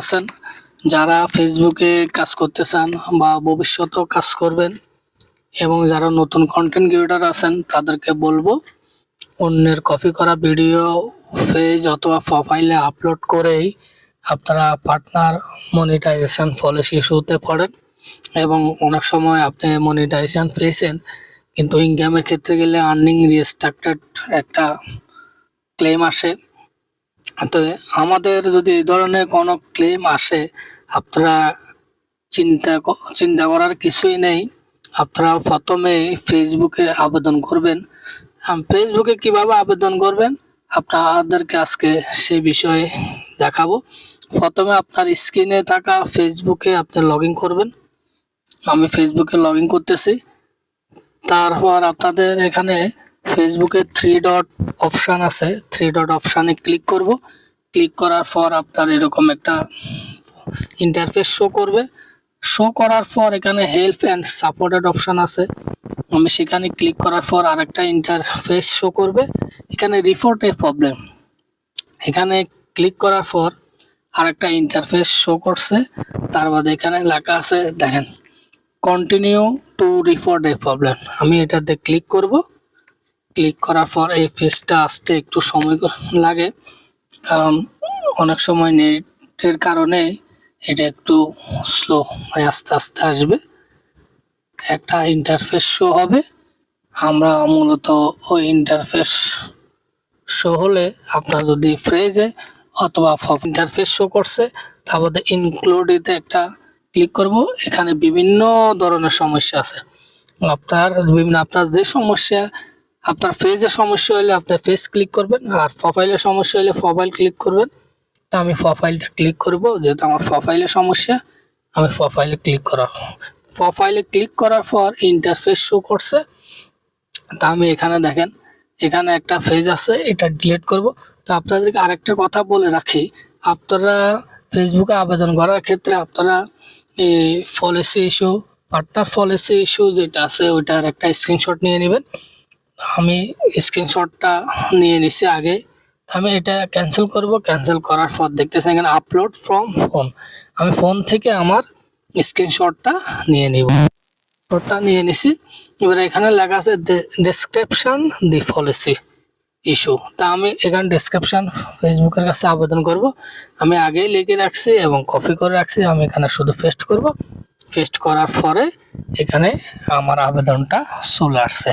আছেন, যারা ফেসবুকে কাজ করতে চান বা ভবিষ্যতেও কাজ করবেন এবং যারা নতুন কন্টেন্ট ক্রিয়েটার আছেন, তাদেরকে বলব অন্যের কপি করা ভিডিও পেজ অথবা প্রোফাইলে আপলোড করেই আপনারা পার্টনার মনিটাইজেশন পলিসি ইস্যুতে পড়েন এবং অনেক সময় আপনি মনিটাইজেশন পেয়েছেন, কিন্তু ইনকামের ক্ষেত্রে গেলে আর্নিং রিস্ট্রাক্টেড একটা ক্লেম আসে। তো আমাদের যদি এই ধরনের কোনো ক্লেম আসে, আপনারা চিন্তা চিন্তা করার কিছুই নেই। আপনারা প্রথমে ফেসবুকে আবেদন করবেন। ফেসবুকে কীভাবে আবেদন করবেন? আপনাদেরকে আজকে সেই বিষয়ে দেখাবো। প্রথমে আপনার স্ক্রিনে থাকা ফেসবুকে আপনি লগ করবেন। আমি ফেসবুকে লগ করতেছি। তারপর আপনাদের এখানে ফেসবুকে থ্রি ডট অপশান আছে। থ্রি ডট অপশানে ক্লিক করব। ক্লিক করার পর আপনার এরকম একটা ইন্টারফেস শো করবে। শো করার পর এখানে হেল্প অ্যান্ড সাপোর্টেড অপশান আছে। আমি সেখানে ক্লিক করার পর আরেকটা ইন্টারফেস শো করবে। এখানে রিপোর্ট এ প্রবলেম এখানে ক্লিক করার পর আরেকটা ইন্টারফেস শো করছে। তার বাদে এখানে লেখা আছে, দেখেন continue to report a problem আমি এটাতে ক্লিক করব। ক্লিক করার পর এই পেজটা আসতে একটু সময় লাগে। কারণ অনেক সময় নেটের কারণে এটা একটু স্লো মানে আস্তে আস্তে আসবে। একটা ইন্টারফেস শো হবে। আমরা মূলত ওই ইন্টারফেস শো হলে আপনার যদি ফ্রেজে অথবা ইন্টারফেস শো করছে, তারপরে ইনক্লুডিতে একটা ক্লিক করব। এখানে বিভিন্ন ধরনের সমস্যা আছে। আপনার বিভিন্ন, আপনার যে সমস্যা আপনার ফেজের সমস্যা হলে আপনার ফেস ক্লিক করবেন, আর প্রোফাইলের সমস্যা হলে প্রোফাইল ক্লিক করবেন। তা আমি প্রোফাইলটা ক্লিক করব, যেহেতু আমার প্রোফাইলের সমস্যা, আমি প্রোফাইলে ক্লিক করা প্রোফাইলে ক্লিক করার পর ইন্টারফেস শো করছে। তা আমি এখানে দেখেন, এখানে একটা ফেজ আছে, এটা ডিলিট করব। তো আপনাদেরকে আরেকটা কথা বলে রাখি, আপনারা ফেসবুকে আবেদন করার ক্ষেত্রে আপনারা এই policy issue partner policy issue যেটা আছে, ওইটার একটা স্ক্রিনশট নিয়ে নেবেন। আমি স্ক্রিনশটটা নিয়ে নিছি আগে। আমি এটা ক্যান্সেল করব। ক্যান্সেল করার পর দেখতেছেন এখানে আপলোড ফ্রম ফোন আমি ফোন থেকে আমার স্ক্রিনশটটা নিয়ে নিব। শটটা নিয়ে নিছি। এবার এখানে লেখা আছে ডেসক্রিপশন দি পলিসি ইস্যু তা আমি এখানে ডেসক্রিপশন ফেসবুকের কাছে আবেদন করব। আমি আগেই লিখে রাখছি এবং কপি করে রাখছি। আমি এখানে শুধু পেস্ট করব। পেস্ট করার পরে এখানে আমার আবেদনটা চলে আসছে।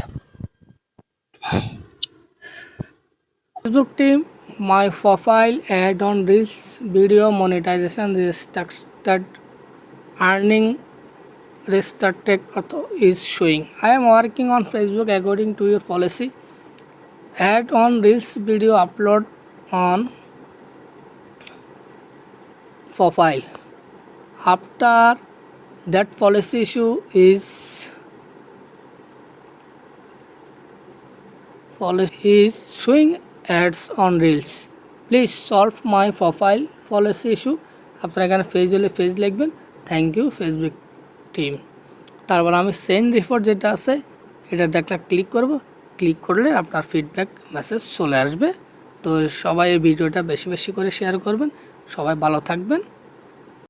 Facebook team, my profile ad on Reels video monetization restricted earning restricted is showing. I am working on Facebook according to your policy. Add on Reels video upload on profile. After that policy issue is policy is showing ads on reels. Please solve my profile policy issue. আপনারা এখানে page হলে page লিখবেন। Thank you Facebook team তারপর আমি send report যেটা আছে এটা একটা ক্লিক করব। ক্লিক করলে আপনার ফিডব্যাক মেসেজ চলে আসবে। তো সবাই এই ভিডিওটা বেশি বেশি করে শেয়ার করবেন। সবাই ভালো থাকবেন।